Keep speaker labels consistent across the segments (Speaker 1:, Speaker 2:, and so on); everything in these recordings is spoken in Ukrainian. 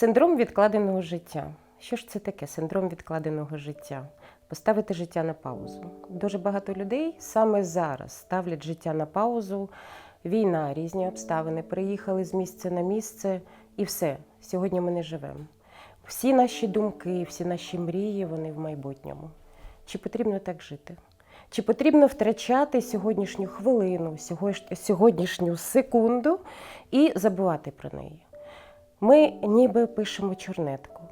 Speaker 1: Синдром відкладеного життя. Що ж це таке? Синдром відкладеного життя? Поставити життя на паузу. Дуже багато людей саме зараз ставлять життя на паузу. Війна, різні обставини, приїхали з місця на місце і все. Сьогодні ми не живемо. Всі наші думки, всі наші мрії, вони в майбутньому. Чи потрібно так жити? Чи потрібно втрачати сьогоднішню хвилину, сьогоднішню секунду і забувати про неї? Ми ніби пишемо чорнетку,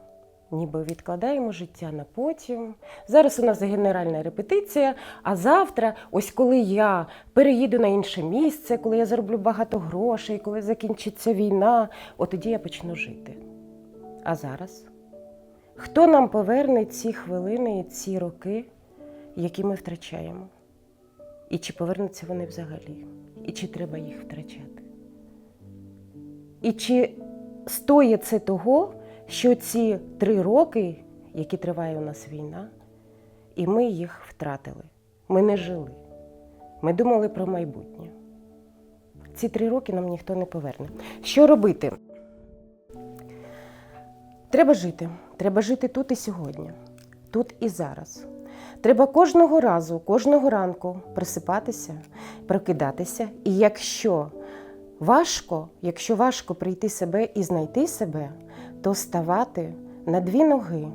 Speaker 1: ніби відкладаємо життя на потім. Зараз у нас генеральна репетиція, а завтра, ось коли я переїду на інше місце, коли я зароблю багато грошей, коли закінчиться війна, от тоді я почну жити. А зараз? Хто нам поверне ці хвилини ці роки, які ми втрачаємо? І чи повернуться вони взагалі? І чи треба їх втрачати? І чи стоїть це того, що ці три роки, які триває у нас війна, і ми їх втратили. Ми не жили. Ми думали про майбутнє. Ці три роки нам ніхто не поверне. Що робити? Треба жити. Треба жити тут і сьогодні, тут і зараз. Треба кожного разу, кожного ранку просипатися, прокидатися. І якщо важко, якщо важко прийти себе і знайти себе, то ставати на дві ноги,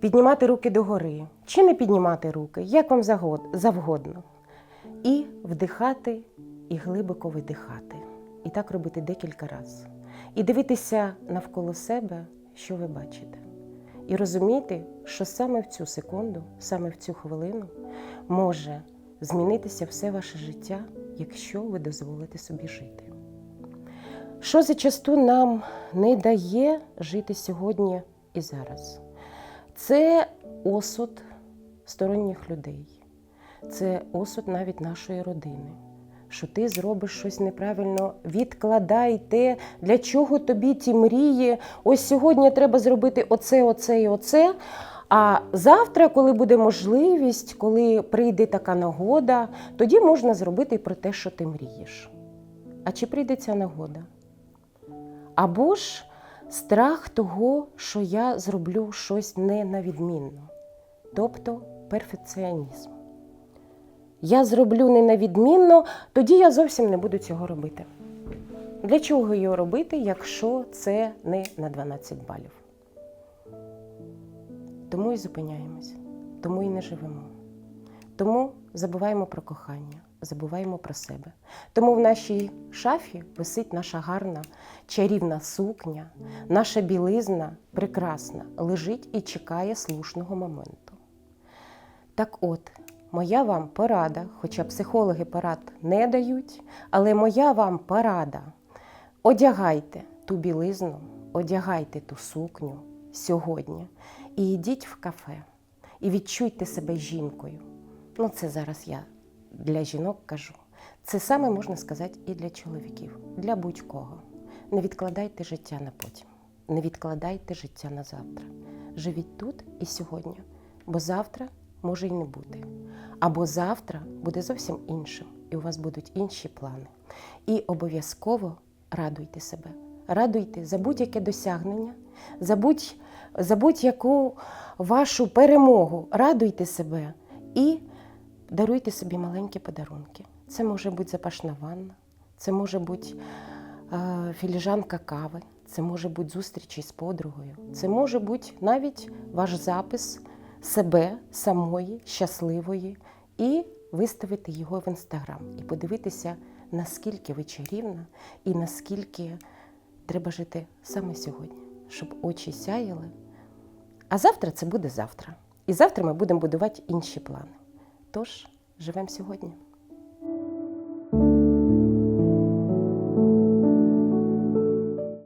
Speaker 1: піднімати руки догори, чи не піднімати руки, як вам завгодно, і вдихати, і глибоко видихати. І так робити декілька разів. І дивитися навколо себе, що ви бачите. І розуміти, що саме в цю секунду, саме в цю хвилину може змінитися все ваше життя, якщо ви дозволите собі жити. Що зачасту нам не дає жити сьогодні і зараз? Це осуд сторонніх людей, це осуд навіть нашої родини. Що ти зробиш щось неправильно, відкладай те, для чого тобі ті мрії. Ось сьогодні треба зробити оце, оце і оце. А завтра, коли буде можливість, коли прийде така нагода, тоді можна зробити про те, що ти мрієш. А чи прийде ця нагода? Або ж страх того, що я зроблю щось не на відмінно, тобто перфекціонізм. Я зроблю не на відмінно, тоді я зовсім не буду цього робити. Для чого його робити, якщо це не на 12 балів? Тому і зупиняємось, тому і не живемо. Тому забуваємо про кохання, забуваємо про себе. Тому в нашій шафі висить наша гарна чарівна сукня, наша білизна прекрасна, лежить і чекає слушного моменту. Так от, моя вам порада, хоча психологи порад не дають, але моя вам порада: одягайте ту білизну, одягайте ту сукню сьогодні і йдіть в кафе, і відчуйте себе жінкою. Ну, це зараз я для жінок кажу. Це саме можна сказати і для чоловіків, для будь-кого. Не відкладайте життя на потім, не відкладайте життя на завтра. Живіть тут і сьогодні, бо завтра може й не бути. Або завтра буде зовсім іншим, і у вас будуть інші плани. І обов'язково радуйте себе, радуйте за будь-яке досягнення, за будь- за будь-яку вашу перемогу, радуйте себе і даруйте собі маленькі подарунки. Це може бути запашна ванна, це може бути е, філіжанка кави, це може бути зустріч із подругою, це може бути навіть ваш запис себе самої щасливої і виставити його в інстаграм і подивитися, наскільки ви чарівна і наскільки треба жити саме сьогодні, щоб очі сяяли. А завтра це буде завтра. І завтра ми будемо будувати інші плани. Тож живемо сьогодні.